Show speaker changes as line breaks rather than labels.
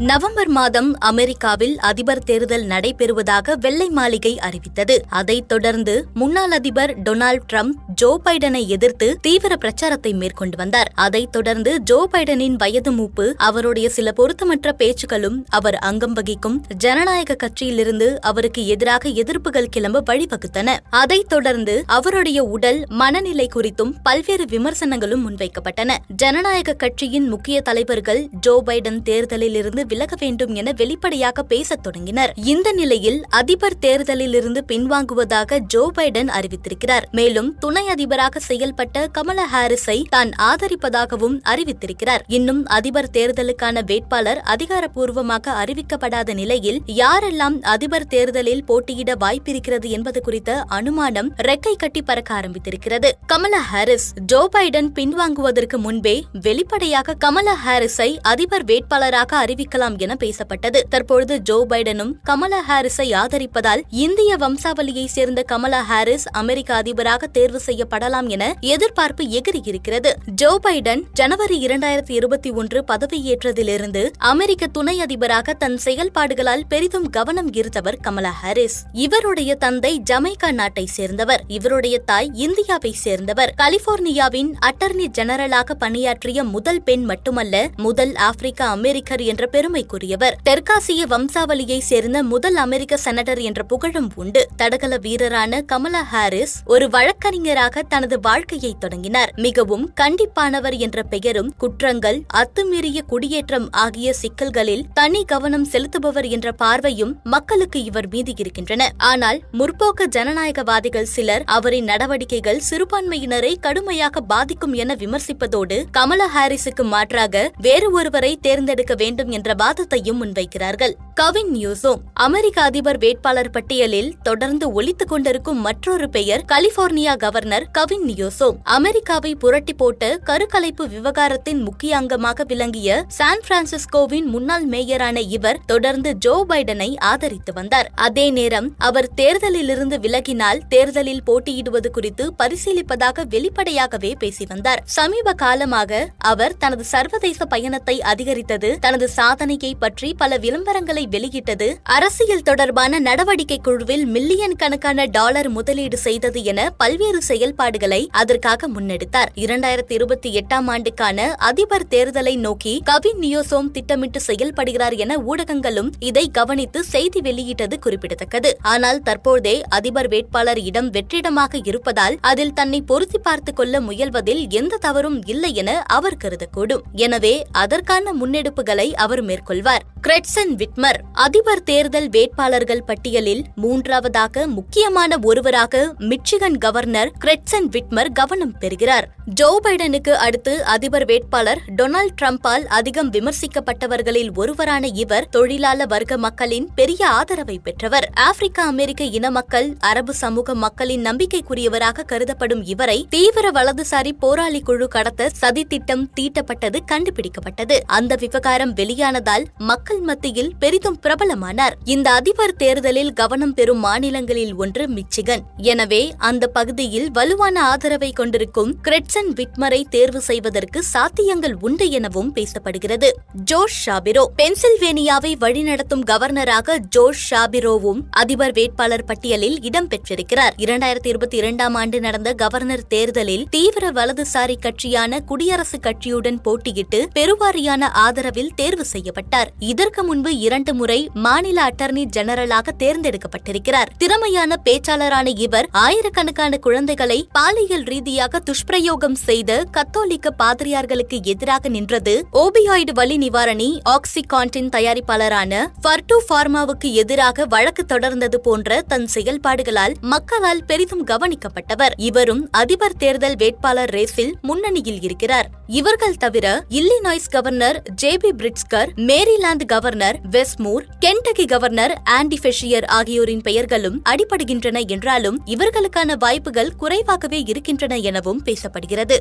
November மாதம் அமெரிக்காவில் அதிபர் தேர்தல் நடைபெறுவதாக வெள்ளை மாளிகை அறிவித்தது. அதைத் தொடர்ந்து முன்னாள் அதிபர் டொனால்டு டிரம்ப் ஜோ பைடனை எதிர்த்து தீவிர பிரச்சாரத்தை மேற்கொண்டு வந்தார். அதைத் தொடர்ந்து ஜோ பைடனின் வயது மூப்பு அவருடைய சில பொருத்தமற்ற பேச்சுக்களும் அவர் அங்கம் வகிக்கும் ஜனநாயக கட்சியிலிருந்து அவருக்கு எதிராக எதிர்ப்புகள் கிளம்ப வழிவகுத்தன. அதைத் தொடர்ந்து அவருடைய உடல் மனநிலை குறித்தும் பல்வேறு விமர்சனங்களும் முன்வைக்கப்பட்டன. ஜனநாயக கட்சியின் முக்கிய தலைவர்கள் ஜோ பைடன் தேர்தலில் இருந்து விலக வேண்டும் என வெளிப்படையாக பேசத் தொடங்கினர். இந்த நிலையில் அதிபர் தேர்தலில் இருந்து பின்வாங்குவதாக ஜோ பைடன் அறிவித்திருக்கிறார். மேலும் துணை அதிபராக செயல்பட்ட கமலா ஹாரிஸை தான் ஆதரிப்பதாகவும் அறிவித்திருக்கிறார். இன்னும் அதிபர் தேர்தலுக்கான வேட்பாளர் அதிகாரப்பூர்வமாக அறிவிக்கப்படாத நிலையில் யாரெல்லாம் அதிபர் தேர்தலில் போட்டியிட வாய்ப்பிருக்கிறது என்பது குறித்த அனுமானம் ரெக்கை கட்டி பறக்க ஆரம்பித்திருக்கிறது. கமலா ஹாரிஸ் ஜோ பைடன் பின்வாங்குவதற்கு முன்பே வெளிப்படையாக கமலா ஹாரிஸை அதிபர் வேட்பாளராக அறிவிக்கலாம் என பேசப்பட்டது. தற்பொழுது ஜோ பைடனும் கமலா ஹாரிஸை ஆதரிப்பதால் இந்திய வம்சாவளியை சேர்ந்த கமலா ஹாரிஸ் அமெரிக்க அதிபராக தேர்வு செய்யப்படலாம் என எதிர்பார்ப்பு எகிரியிருக்கிறது. ஜோ பைடன் ஜனவரி இரண்டாயிரத்தி இருபத்தி ஒன்று பதவியேற்றதிலிருந்து அமெரிக்க துணை அதிபராக தன் செயல்பாடுகளால் பெரிதும் கவனம் ஈர்த்தவர் கமலா ஹாரிஸ். இவருடைய தந்தை ஜமைக்கா நாட்டை சேர்ந்தவர். இவருடைய தாய் இந்தியாவை சேர்ந்தவர். கலிபோர்னியாவின் அட்டர்னி ஜெனரலாக பணியாற்றிய முதல் பெண் மட்டுமல்ல முதல் ஆப்பிரிக்க அமெரிக்கர் என்ற பெரும் பெருமைக்குரியவர். தெற்காசிய வம்சாவளியை சேர்ந்த முதல் அமெரிக்க செனட்டர் என்ற புகழும் உண்டு. தடகள வீரரான கமலா ஹாரிஸ் ஒரு வழக்கறிஞராக தனது வாழ்க்கையை தொடங்கினார். மிகவும் கண்டிப்பானவர் என்ற பெயரும் குற்றங்கள் அத்துமீறிய குடியேற்றம் ஆகிய சிக்கல்களில் தனி கவனம் செலுத்துபவர் என்ற பார்வையும் மக்களுக்கு இவர் மீது இருக்கின்றன. ஆனால் முற்போக்கு ஜனநாயகவாதிகள் சிலர் அவரின் நடவடிக்கைகள் சிறுபான்மையினரை கடுமையாக பாதிக்கும் என விமர்சிப்பதோடு கமலா ஹாரிஸுக்கு மாற்றாக வேறு ஒருவரை தேர்ந்தெடுக்க வேண்டும் என்ற வாதத்தையும் முன்வைக்கிறார்கள். கவின் நியூஸும் அமெரிக்க அதிபர் வேட்பாளர் பட்டியலில் தொடர்ந்து ஒலித்துக் கொண்டிருக்கும் மற்றொரு பெயர் கலிபோர்னியா கவர்னர் கவின் நியூஸும் அமெரிக்காவை புரட்டி போட்டு கருக்கலைப்பு விவகாரத்தின் முக்கிய அங்கமாக விளங்கிய சான் பிரான்சிஸ்கோவின் முன்னாள் மேயரான இவர் தொடர்ந்து ஜோ பைடனை ஆதரித்து வந்தார். அதே நேரம் அவர் தேர்தலிலிருந்து விலகினால் தேர்தலில் போட்டியிடுவது குறித்து பரிசீலிப்பதாக வெளிப்படையாகவே பேசி வந்தார். சமீப காலமாக அவர் தனது சர்வதேச பயணத்தை அதிகரித்தது தனது சாதனையை பற்றி பல விளம்பரங்களை வெளியிட்டது. அரசியல் தொடர்பான நடவடிக்கை குழுவில் மில்லியன் கணக்கான டாலர் முதலீடு செய்தது என பல்வேறு செயல்பாடுகளை அதற்காக முன்னெடுத்தார். இரண்டாயிரத்தி இருபத்தி எட்டாம் ஆண்டுக்கான அதிபர் தேர்தலை நோக்கி கவின் நியோசோம் திட்டமிட்டு செயல்படுகிறார் என ஊடகங்களும் இதை கவனித்து செய்தி வெளியிட்டது குறிப்பிடத்தக்கது. ஆனால் தற்போதே அதிபர் வேட்பாளர் இடம் வெற்றிடமாக இருப்பதால் அதில் தன்னை பொருத்தி பார்த்துக் கொள்ள முயல்வதில் எந்த தவறும் இல்லை என அவர் கருதக்கூடும். எனவே அதற்கான முன்னெடுப்புகளை அவர் மேற்கொள்வார். கிரெட்சன் விட்மர் அதிபர் தேர்தல் வேட்பாளர்கள் பட்டியலில் மூன்றாவதாக முக்கியமான ஒருவராக மிச்சிகன் கவர்னர் கிரெட்சன் விட்மர் கவனம் பெறுகிறார். ஜோ பைடனுக்கு அடுத்து அதிபர் வேட்பாளர் டொனால்டு டிரம்பால் அதிகம் விமர்சிக்கப்பட்டவர்களில் ஒருவரான இவர் தொழிலாள வர்க்க மக்களின் பெரிய ஆதரவை பெற்றவர். ஆப்பிரிக்க அமெரிக்க இன மக்கள் அரபு சமூக மக்களின் நம்பிக்கைக்குரியவராக கருதப்படும் இவரை தீவிர வலதுசாரி போராளி குழு கடத்த சதித்திட்டம் தீட்டப்பட்டது கண்டுபிடிக்கப்பட்டது. அந்த விவகாரம் வெளியான வெளியானதால் மக்கள் மத்தியில் பெரிதும் பிரபலமானார். இந்த அதிபர் தேர்தலில் கவனம் பெறும் மாநிலங்களில் ஒன்று மிச்சிகன். எனவே அந்த பகுதியில் வலுவான ஆதரவை கொண்டிருக்கும் கிரெட்சன் விட்மரை தேர்வு செய்வதற்கு சாத்தியங்கள் உண்டு எனவும் பேசப்படுகிறது. ஜோஷ் ஷாபிரோ பென்சில்வேனியாவை வழிநடத்தும் கவர்னராக ஜோஷ் ஷாபிரோவும் அதிபர் வேட்பாளர் பட்டியலில் இடம்பெற்றிருக்கிறார் இரண்டாயிரத்தி இருபத்தி இரண்டாம் ஆண்டு நடந்த கவர்னர் தேர்தலில் தீவிர வலதுசாரி கட்சியான குடியரசுக் கட்சியுடன் போட்டியிட்டு பெருவாரியான ஆதரவில் தேர்வு செய்ய செய்யப்பட்டார். இதற்கு முன்பு இரண்டு முறை மாநில அட்டர்னி ஜெனரலாக தேர்ந்தெடுக்கப்பட்டிருக்கிறார். திறமையான பேச்சாளரான இவர் ஆயிரக்கணக்கான குழந்தைகளை பாலியல் ரீதியாக துஷ்பிரயோகம் செய்த கத்தோலிக்க பாதிரியார்களுக்கு எதிராக நின்றது. ஓபியாய்டு வலி நிவாரணி ஆக்சிகான்டின் தயாரிப்பாளரான ஃபர்டு பார்மாவுக்கு எதிராக வழக்கு தொடர்ந்தது போன்ற தன் செயல்பாடுகளால் மக்களால் பெரிதும் கவனிக்கப்பட்டவர். இவரும் அதிபர் தேர்தல் வேட்பாளர் ரேஸில் முன்னணியில் இருக்கிறார். இவர்கள் தவிர Illinois governor J B Pritzker Maryland governor Wes Moore Kentucky governor Andy Beshear ஆகியோரின் பெயர்களும் அடிபடுகின்றன என்றாலும் இவர்களுக்கான வாய்ப்புகள் குறைவாகவே இருக்கின்றன எனவும் பேசப்படுகிறது.